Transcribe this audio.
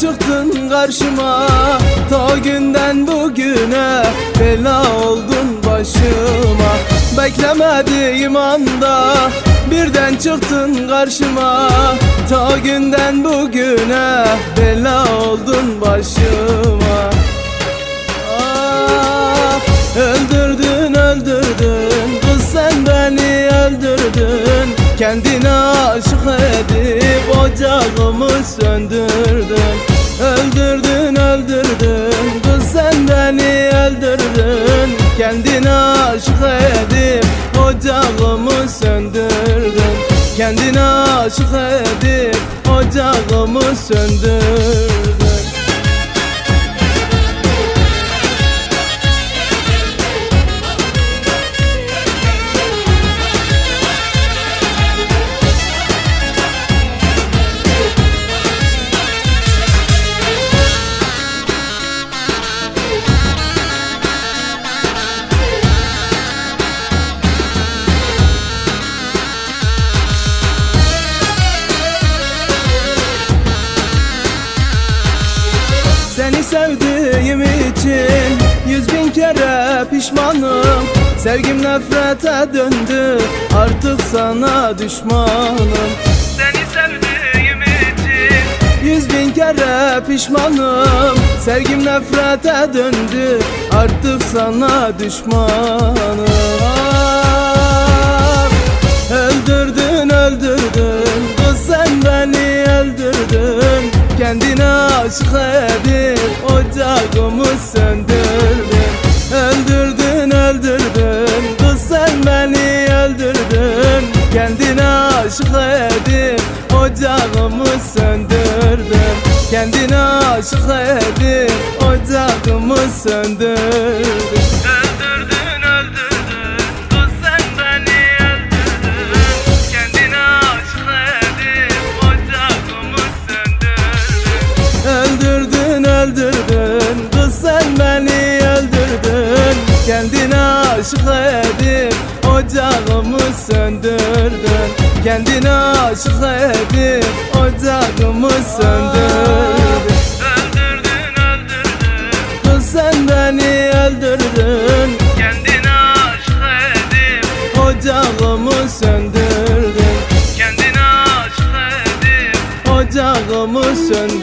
çıktın karşıma. Ta günden bugüne bela oldun başıma. Beklemediğim anda birden çıktın karşıma. Ta günden bugüne bela oldun başıma Kendine aşık edip ocağımı söndürdün. Öldürdün öldürdün. Kız sen beni öldürdün. Kendine aşık edip ocağımı söndürdün. Kendine aşık edip ocağımı söndürdün kere pişmanım. Sevgim nefrete döndü artık sana düşmanım. Seni sevdiğim için yüz bin kere pişmanım. Sevgim nefrete döndü artık sana düşmanım. Öldürdün öldürdün Kız sen beni öldürdün. Kendine aşık edip aşık edip ocağımı söndürdün Kendine aşık edip ocağımı söndürdün Öldürdün öldürdün Kız sen beni öldürdün. Kendine aşık edip ocağımı söndürdün. Öldürdün öldürdün Kız sen beni öldürdün. Kendine aşık edip ocağımı söndürdün Kendine aşık edip ocağımı söndürdün. Öldürdün öldürdün. Kız sen beni öldürdün. Kendine aşık edip ocağımı söndürdün. Kendine aşık edip ocağımı söndürdün